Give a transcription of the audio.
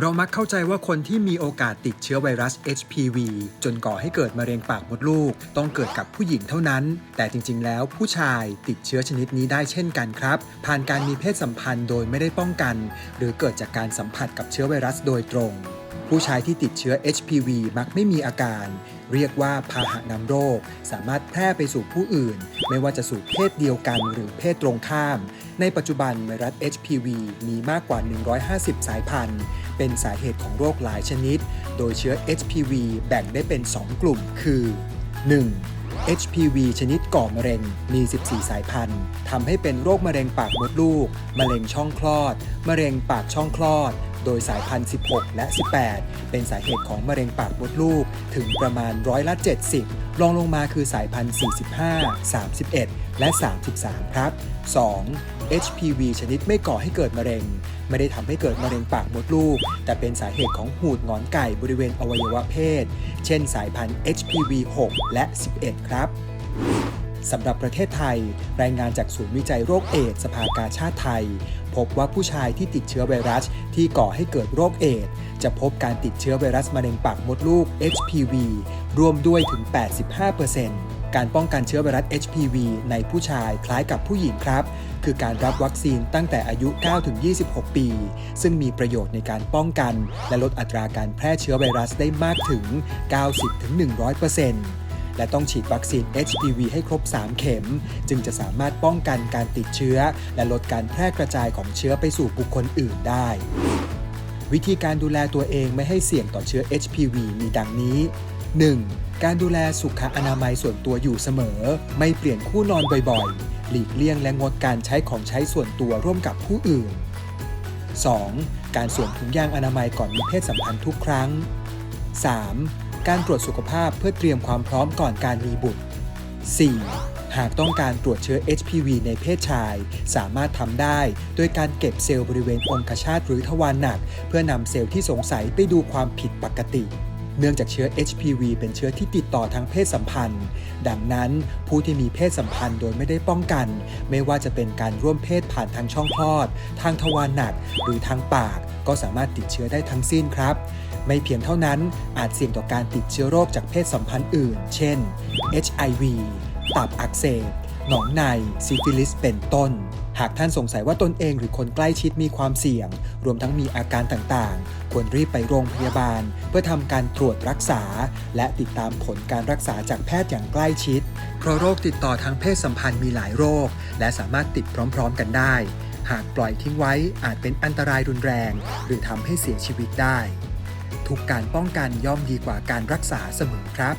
เรามักเข้าใจว่าคนที่มีโอกาสติดเชื้อไวรัส HPV จนก่อให้เกิดมะเร็งปากมดลูก ต้องเกิดกับผู้หญิงเท่านั้น แต่จริง ๆ แล้วผู้ชายติดเชื้อชนิดนี้ได้เช่นกันครับ ผ่านการมีเพศสัมพันธ์โดยไม่ได้ป้องกัน หรือเกิดจากการสัมผัสกับเชื้อไวรัสโดยตรง ผู้ชายที่ติดเชื้อ HPV มักไม่มีอาการ เรียกว่าพาหะนำโรค สามารถแพร่ไปสู่ผู้อื่น ไม่ว่าจะสู่เพศเดียวกันหรือเพศตรงข้าม ในปัจจุบันไวรัส HPV มีมากกว่า 150 สายพันธุ์ เป็นสาเหตุของโรคหลายชนิด โดยเชื้อ HPV แบ่งได้เป็น 2 กลุ่มคือ 1. HPV ชนิดก่อมะเร็ง มี 14 สายพันธุ์ ทำให้เป็นโรคมะเร็งปากมดลูก มะเร็งช่องคลอด มะเร็งปากช่องคลอด โดยสายพันธุ์ 16 และ 18 เป็นสาเหตุของมะเร็งปากมดลูก ถึงประมาณร้อยละ 70 รองลงมาคือสายพันธุ์ 45 31 และ 33 ครับ 2. HPV ชนิดไม่ก่อให้เกิดมะเร็ง ไม่ได้ทำให้เกิดมะเร็งปากมดลูก แต่เป็นสาเหตุของหูดงอนไก่บริเวณอวัยวะเพศ เช่นสายพันธุ์ HPV 6 และ 11 ครับ สำหรับประเทศไทย รายงานจากศูนย์วิจัยโรคเอดส์สภากาชาติไทย พบว่าผู้ชายที่ติดเชื้อไวรัสที่ก่อให้เกิดโรคเอดส์จะพบการติดเชื้อไวรัสมะเร็งปากมดลูก HPV รวมด้วยถึง 85%การป้องกันเชื้อไวรัส HPV ในผู้ชายคล้ายกับผู้หญิงครับ คือการรับวัคซีนตั้งแต่อายุ 9-26 ปี ซึ่งมีประโยชน์ในการป้องกัน และลดอัตราการแพร่เชื้อไวรัสได้มากถึง 90-100% และต้องฉีดวัคซีน HPV ให้ครบ 3 เข็ม จึงจะสามารถป้องกันการติดเชื้อ และลดการแพร่กระจายของเชื้อไปสู่บุคคลอื่นได้วิธีการดูแลตัวเองไม่ให้เสี่ยงต่อเชื้อ HPV มีดังนี้ 1. การดูแลสุขอนามัยส่วนตัวอยู่เสมอ ไม่เปลี่ยนคู่นอนบ่อยๆ หลีกเลี่ยงและงดการใช้ของใช้ส่วนตัวร่วมกับผู้อื่น 2. การสวมถุงยางอนามัยก่อนมีเพศสัมพันธ์ทุกครั้ง 3. การตรวจสุขภาพเพื่อเตรียมความพร้อมก่อนการมีบุตร 4. หากต้องการตรวจเชื้อ HPV ในเพศชาย สามารถทำได้ โดยการเก็บเซลล์บริเวณองคชาตหรือทวารหนัก เพื่อนำเซลล์ที่สงสัยไปดูความผิดปกติ เนื่องจากเชื้อ HPV เป็นเชื้อที่ติดต่อทางเพศสัมพันธ์ ดังนั้นผู้ที่มีเพศสัมพันธ์โดยไม่ได้ป้องกัน ไม่ว่าจะเป็นการร่วมเพศผ่านทางช่องคลอด ทางทวารหนัก หรือทางปาก ก็สามารถติดเชื้อได้ทั้งสิ้นครับ ไม่เพียงเท่านั้นอาจเสี่ยงต่อการติดเชื้อโรคจากเพศสัมพันธ์อื่น เช่น HIV ตับอักเสบหนองในซิฟิลิสเป็นต้น หากท่านสงสัยว่าตนเองหรือคนใกล้ชิดมีความเสี่ยง รวมทั้งมีอาการต่างๆ ควรรีบไปโรงพยาบาล เพื่อทำการตรวจรักษา และติดตามผลการรักษาจากแพทย์อย่างใกล้ชิด เพราะโรคติดต่อทางเพศสัมพันธ์มีหลายโรค และสามารถติดพร้อมๆกันได้ หากปล่อยทิ้งไว้อาจเป็นอันตรายรุนแรง หรือทำให้เสียชีวิตได้ ทุกการป้องกันย่อมดีกว่าการรักษาเสมอครับ